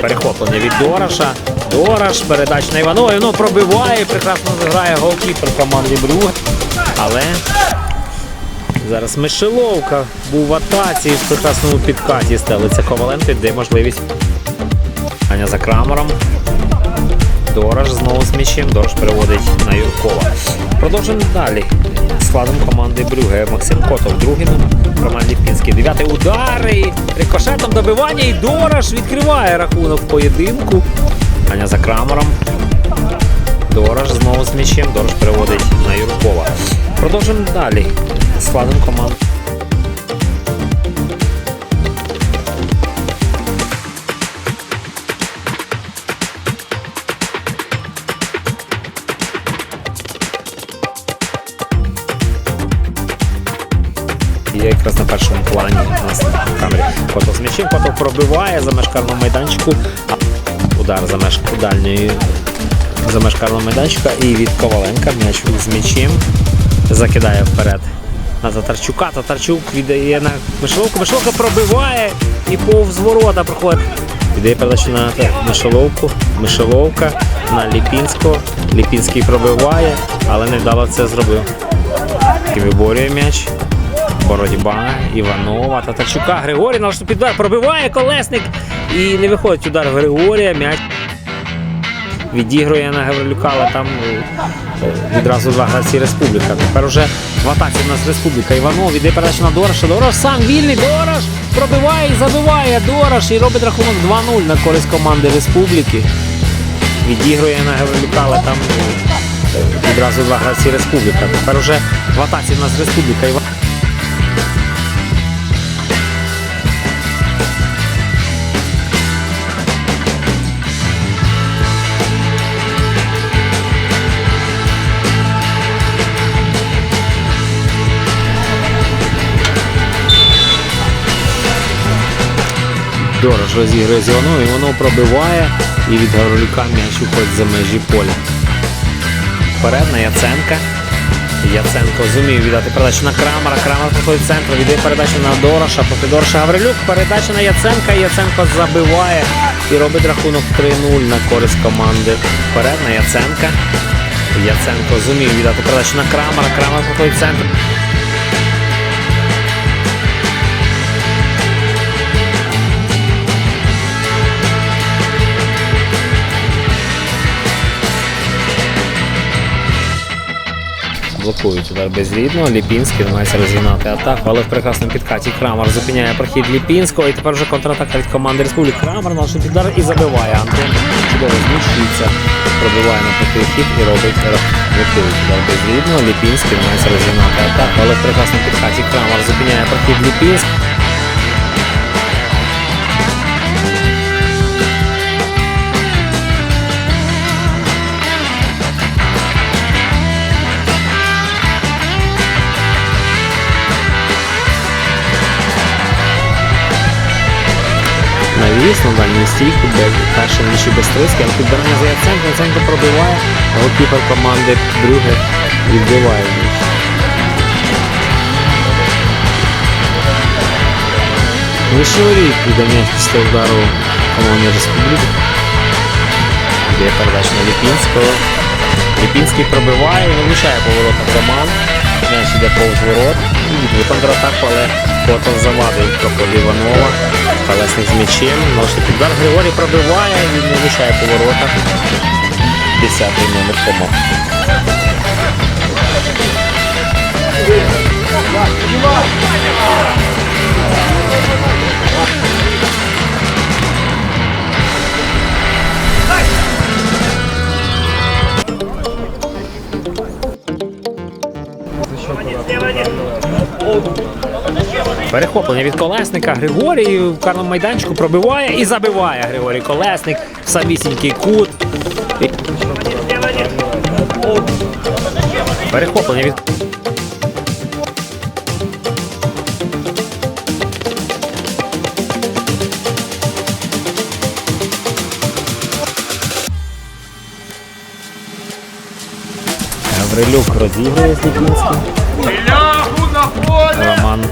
Перехоплення від Дораша. Дораш, передач на Іванові. Ну пробиває, прекрасно грає голкіпер команди Брюг. Але зараз Мишеловка був в атаці в прекрасному підкаті стелиться Коваленко, де можливість. Аня за Крамером. Дорож знову з м'ячем. Дорож переводить на Юркова. Продовжуємо далі. Складом команди Брюге. Максим Котов, другий номер. Роман Ліпінський. Дев'ятий удар. І рикошетом добивання. І Дорож відкриває рахунок поєдинку. Аня за Крамером. Дорож знову з м'ячем. Дорож переводить на Юркова. Продовжуємо далі. Складом команди. Є якраз на першому плані у камері Котов з м'ячем. Котов пробиває за меж карного майданчику. Удар за меж дальньої за меж карного майданчика. І від Коваленка м'яч з м'ячем закидає вперед. На Татарчука. Татарчук віддає на Мишеловку. Мишеловка пробиває і повз ворота проходить. Віддає передачу на Мишеловку. Мишеловка на Ліпінського. Ліпінський пробиває, але невдало це зробив. Виборює м'яч. Боротьба Іванова, Татарчука, Григорій на під удар пробиває колесник і не виходить удар Григорія. М'яч відігрує на Гаврилюка, але там е, відразу два гравці Республіка. Тепер уже в атаці у нас Республіка. Іванов іде передача на Дороша. Дорош сам вільний. Дорош пробиває і забиває Дорош і робить рахунок 2-0 на користь команди Республіки. Відігрує на Гаврилюка, але там е, відразу два гравці Республіка. Тепер уже в атаці у нас Республіка. Дорож розігрує з Іванова, і воно пробиває і від Гаврилюка м'яч уходить за межі поля. Вперед на Яценка. Яценко зумів віддати передачу на Крамера. Крамер проходить центр, віддає передачу на Дороша. Проти Дороша Гаврилюк. Передача на Яценка. Яценко забиває і робить рахунок 3-0 на користь команди. Вперед на Яценка. Яценко зумів віддати передачу на Крамера. Крамер проходить центр. Блокують удар безрідно. Ліпінський намагається розігнати атаку, але в прекрасному підкаті Крамер зупиняє прохід Ліпінського. І тепер вже контратака від команди Республіки. Крамер наш піддар і забиває. Антон чудово зміщується, пробиває на прохід і робить блокують удар безрідно. Ліпінський намагається розігнати атаку, але в прекрасному підкаті Крамер зупиняє прохід Ліпінського. На дальню стійку, без перший нічі без триски, але підбирання за Яценко, Яценко пробиває, голкіпер команди Брюге відбиває піде м'яч після удару команди Республіки. Йде передача Ліпінського. Ліпінський пробиває і вилучає поворот команд. М'яч іде повз ворот. Контратаку, але Котов завадив проход Іванова. Колесник з м'ячем. Ножний піддар Григорій пробиває, він не лишає поворота. Десятий номер команд. Перехоплення від колесника. Григорій в карному майданчику пробиває і забиває Григорій Колесник в самісінький кут. Перехоплення від. Гаврилюк розігрує з Ліпінським. Роман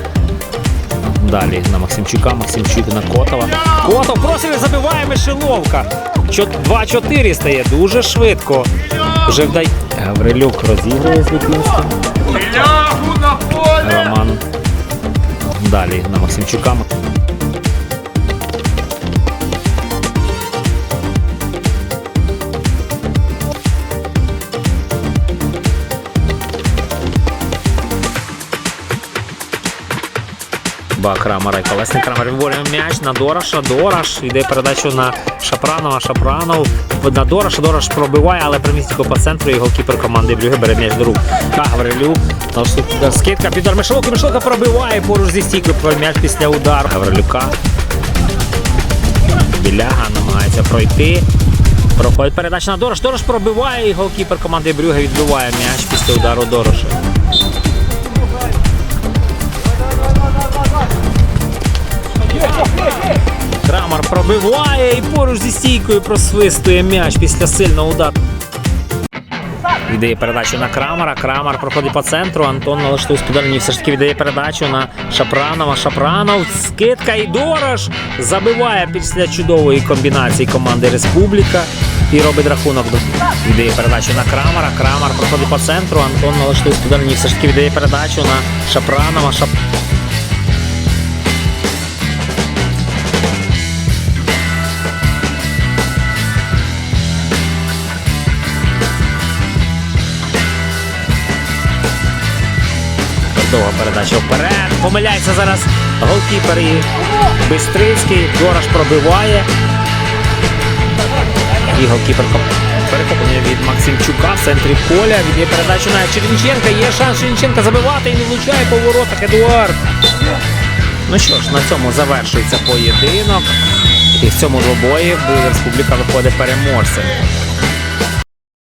Далі на Максимчука, Максимчук на Котова. Котов просить забиває Мишеловка. 2-4 стає дуже швидко. Вже вдай. Гаврилюк розігрує з Ліпінським. Роман. Далі на Максимчука. Ба Крамера і колесний Крамер виборює м'яч на Дораша. Дораш йде передачу на Шапранова. Шапранов на Дораша. Дораш пробиває, але примістіко по центру і голкіпер команди Брюге бере м'яч до рук. Гаврилюк. Скидка під удар. Мишеловка пробиває поруч зі стійкою м'яч після удару. Гаврилюка. Біляга намагається пройти. Проходить передача на Дорош. Дорош пробиває і голкіпер команди Брюге відбиває м'яч після удару Дороша. Пробиває і поруч зі стійкою просвистує м'яч після сильного удару. Віддає передачу на Крамара. Крамар проходить по центру. Антон налаштує сподарні. Все ж таки віддає передачу на Шапранова. Шапранов. Скидка і Дорож забиває після чудової комбінації команди Республіка і робить рахунок. Віддає передачу на Крамара. Крамар проходить по центру. Антон налаштує сподарні. Все ж таки віддає передачу на Шапранова. Шап... Довга передача вперед. Помиляється зараз голкіпер і Бистрицький. Дорож пробиває. І голкіпер перехоплення від Максимчука в центрі поля. Віддає передачу на Черніченка. Є шанс Черніченка забивати і не влучає по воротах Едуард. Ну що ж, на цьому завершується поєдинок. І в цьому двобої Республіка виходить переможцем.